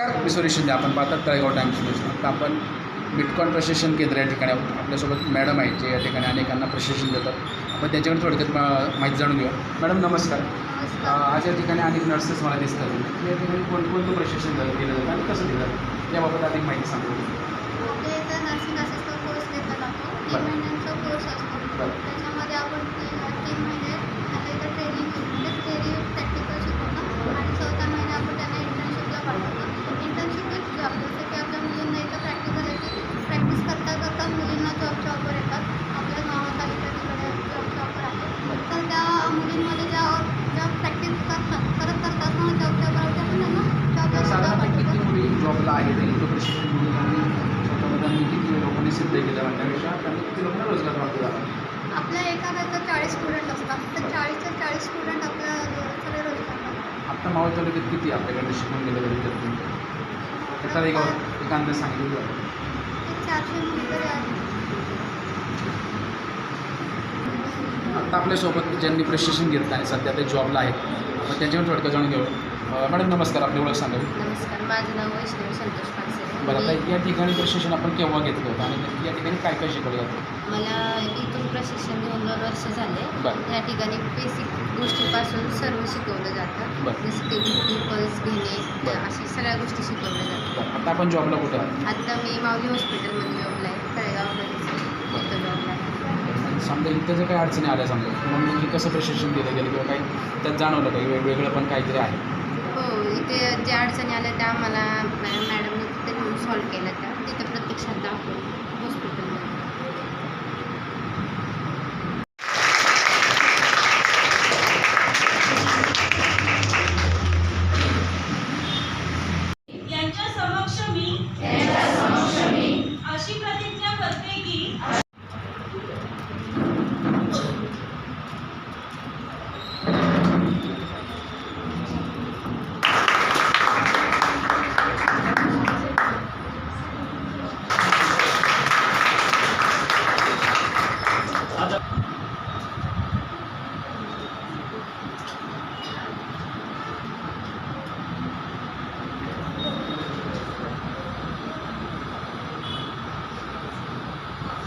नमस्कार मी सुरेश शिंदे. आपण पाहतात तळेगाव टाइम्स न्यूज. आता आपण बिटकॉइन प्रशिक्षण केंद्र या ठिकाणी आहोत. आपल्यासोबत मॅडम आहेत जे या ठिकाणी अनेकांना प्रशिक्षण देतात. आपण त्यांच्याकडे थोडक्यात माहिती जाणून घेऊ मॅडम नमस्कार. आज या ठिकाणी अनेक नर्सेस मला दिसतात. या ठिकाणी कोणकोणतं प्रशिक्षण झालं- केलं जातं आणि कसं दिलं जातं? याबाबत अधिक माहिती सांगू ते तर नर्सिंग असिस्टंट कोर्स घेतला जातो तीन बरं. महिन्यांचा कोर्स असतो बरं. त्याच्यामध्ये आपण ती- तीन महिने आता इथं ट्रेनिंग म्हणजे थेरी प्रॅक्टिकल शिकवतो आणि चौथा महिना आपण त्यांना इंटर्नशिपला पाठवतो इंटर्नशिप विथ जॉब जसं की आपल्या मुलींना इथं प्रॅक्टिकल येते प्रॅक्टिस करता करता मुलींना जॉबच्या ऑफर येतात आपल्या गावात आल्या तिकडे जॉबच्या ऑफर आहे तर त्या मुलींमध्ये ज्या ज्या प्रॅक्टिस करतात करत करत असताना जॉबच्या बरोबर आपण त्यांना जॉबला सुद्धा साधारणतः किती पाठवतो मुली जॉबला आहेत आणि इथं प्रशिक्षण घेऊन त्यांनी स्वतःमध्ये त्यांनी लोकांनी सिद्ध केलं म्हणण्यापेक्षा त्यांनी किती लोकांना रोजगार प्राप्त झाला. आपल्या एका चाळीस स्टुडंट असतात. तर चाळीसच्या चाळीस स्टुडंट आपल्या सगळे आत्ता मावळ तालुक्यात किती आपल्याकडे शिकून गेले तरी विद्यार्थी? त्याचा एक एक अंदाज सांगितलं जातं ते चारशे आहेत आत्ता आपल्यासोबत ज्यांनी प्रशिक्षण घेतलं आहे सध्या ते जॉबला आहेत. आपण त्यांच्याकडे थोडक्यात जाणून घेऊ. मॅडम नमस्कार. आपली ओळख सांगावी? नमस्कार. माझं नाव वैष्णवी संतोष पानसरे बरं आता या ठिकाणी प्रशिक्षण आपण केव्हा घेतलं होतं आणि नक्की या ठिकाणी काय काय शिकवलं जातं मला इथून प्रशिक्षण घेऊन दोन वर्ष झाले. बरं. या ठिकाणी बेसिक गोष्टीपासून सर्व शिकवलं जातं. बरं. जसं की बुटी पल्स घेणे बरं. अशा सगळ्या गोष्टी शिकवल्या जातात. बरं. आता आपण जॉबला कुठे आहोत? आता मी माऊली हॉस्पिटलमध्ये जॉबला आहे. तळेगावमध्येच तिथं जॉबला आहे. समजा इथं जर काही अडचणी आल्या समजा किंवा म्हणजे कसं प्रशिक्षण दिलं गेलं किंवा काही त्यात जाणवलं काही वेगवेगळं पण काहीतरी आहे. इथे ज्या अडचणी आल्या त्या मला मॅ- मॅडमने तिथे नेऊन सॉल्व केल्या त्या. तिथं प्रत्यक्षात दाखवून हॉस्पिटलमध्ये यांच्या समक्ष मी अशी प्रतिज्ञा करते की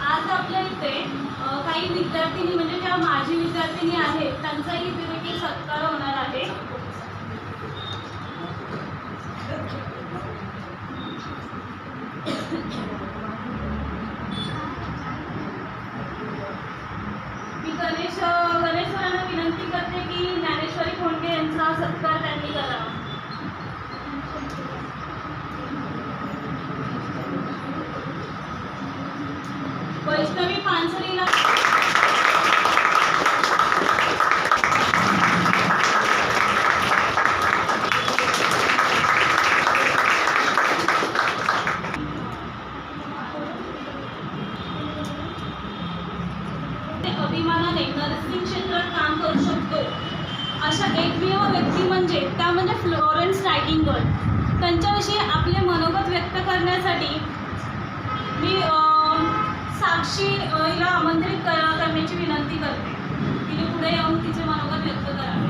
आज आपल्या इथे अ, काही विद्यार्थिनी म्हणजे ज्या माजी विद्यार्थिनी आहेत त्यांचाही इथे देखील सत्कार होणार आहे. मी गणेश गणेश्वरांना विनंती करते की ज्ञानेश्वरी फोंडे यांचा सत्कार त्यांनी करावा. वैष्णवी पानसरीला अशा एकमेव व्यक्ती म्हणजे त्या म्हणजे फ्लोरेन्स नायटिंगल त्यांच्याविषयी आपले मनोगत व्यक्त करण्यासाठी मी साक्षी हिला आमंत्रित कर- करण्याची विनंती करते. तिने पुढे येऊन तिचे मनोगत व्यक्त करावे.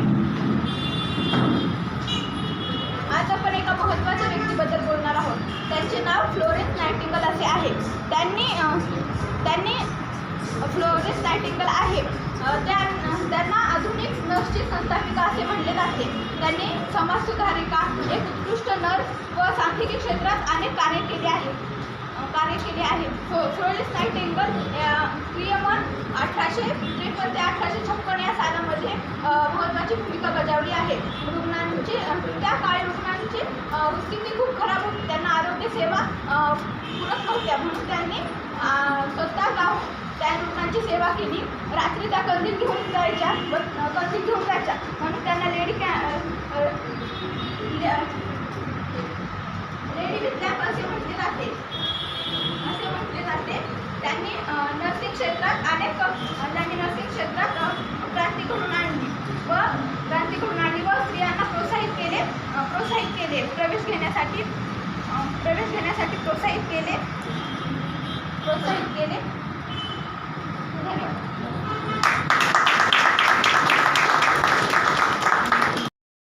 आज आपण एका महत्त्वाच्या व्यक्तीबद्दल बोलणार आहोत. त्यांचे नाव फ्लोरेन्स नायटिंगल असे आहे. त्यांनी त्यांनी फ्लोरेन्स नायटिंगल आहे. त्या आधुनिक संस्थापिका असे म्हणले जाते त्यांनी समाजसुधारिका एक उत्कृष्ट नर्स व सांख्यिकी क्षेत्रात अनेक कार्य केले आहे. कार्य केले आहे. सो सोळीस नायटिंगल क्रियमन अठराशे त्रेपन्न ते अठराशे छप्पन या सालामध्ये महत्त्वाची भूमिका बजावली आहे. रुग्णांची त्या काळी रुग्णांची स्थिती खूप खराब होती. त्यांना आरोग्य सेवा पुरत नव्हत्या म्हणून त्यांनी स्वतः त्यांची सेवा केली. रात्री त्या कंदील घेऊन जायच्या व कंदील घेऊन जायच्या. म्हणून त्यांना लेडी कॅ लेडी विद्याप असे म्हटले जाते. असे म्हटले जाते. त्यांनी नर्सिंग क्षेत्रात अनेक त्यांनी नर्सिंग क्षेत्रात क्रांती घडून आणली व क्रांती घडून आणली व स्त्रियांना प्रोत्साहित केले प्रोत्साहित केले. प्रवेश घेण्यासाठी प्रवेश घेण्यासाठी प्रोत्साहित केले.